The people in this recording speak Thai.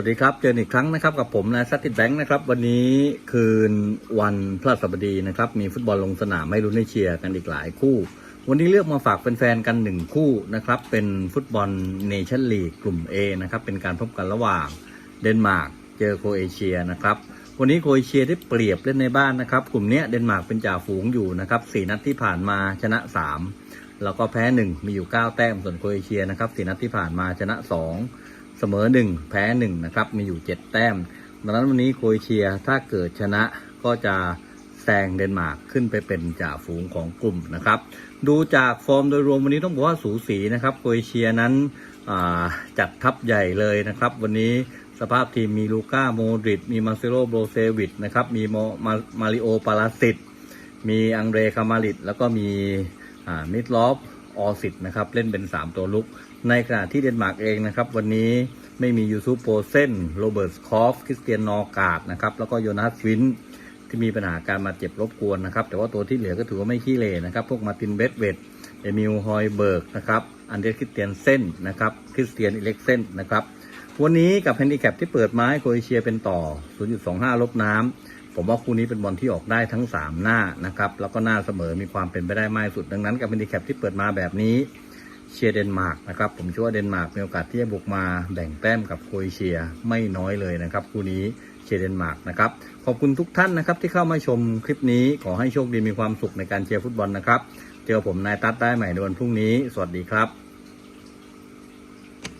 วัสดีครับ เจออีกครั้งนะครับกับผมนะซัตติแบงค์นะครับ วันนี้คืนวันพฤหัสบดีนะครับ มีฟุตบอลลงสนามให้ลุ้นให้เชียร์กันอีกหลายคู่ วันนี้เลือกมาฝากแฟนๆกันหนึ่งคู่นะครับ เป็นฟุตบอลเนชั่นลีกกลุ่ม A นะครับ เป็นการพบกันระหว่างเดนมาร์กเจอโครเอเชียนะครับ วันนี้โครเอเชียได้เปรียบเล่นในบ้านนะครับ กลุ่มนี้เดนมาร์กเป็นจ่าฝูงอยู่นะครับสี่นัดที่ผ่านมาชนะ 3 แล้วก็แพ้ 1 มีอยู่ 9 แต้มส่วนโครเอเชียนะครับสี่นัดที่ผ่านมาชนะ 2 เสมอ1แพ้1นะครับ มีอยู่7แต้ม ดังนั้นวันนี้โครเอเชียถ้าเกิดชนะก็จะแซงเดนมาร์กขึ้นไปเป็นจ่าฝูงของกลุ่มนะครับ ดูจากฟอร์มโดยรวมวันนี้ต้องบอกว่าสูสีนะครับโครเอเชียนั้นจัดทัพใหญ่เลยนะครับ วันนี้สภาพทีมมีลูก้าโมดริดมีมาเซโลโบรเซวิชนะครับ มีมามาริโอปาลาสิตมีอังเดรคามาริดแล้วก็มีมิดลอฟ ออสิตนะครับเล่นเป็น 3 ตัวลุก ในขณะที่เดนมาร์กเองนะครับวันนี้ไม่มียูซุปโปเซนโรเบิร์ตคอฟคริสเตียนนอร์กาดนะครับแล้วก็โยนาสวินที่มีปัญหาการมาเจ็บรบกวนนะครับ แต่ว่าตัวที่เหลือก็ถือว่าไม่ขี้เลนะครับ พวกมาตินเบดเวดเอมิลฮอยเบิร์กนะครับอันเดรคริสเตียนเซนนะครับคริสเตียนอิเล็กเซนนะครับวันนี้กับแฮนดิแคปที่เปิดไม้โครเอเชียเป็นต่อ 0.25 ลบน้ำ ผมว่าคู่นี้เป็นบอลที่ออกได้ทั้ง 3 หน้านะครับแล้วก็หน้าเสมอมีความเป็นไปได้มากสุด ดังนั้นกับแฮนดิแคปที่เปิดมาแบบนี้เชียร์เดนมาร์กนะครับผมเชื่อว่าเดนมาร์กมีโอกาสที่จะบุกมาแบ่งแต้มกับโครเอเชียไม่น้อยเลยนะครับคู่นี้เชียร์เดนมาร์กนะครับขอบคุณทุกท่านนะครับที่เข้ามาชมคลิปนี้ขอให้โชคดีมีความสุขในการเชียร์ฟุตบอลนะครับเจอผมนายตั๊ดได้ใหม่ในวันพรุ่งนี้ สวัสดีครับ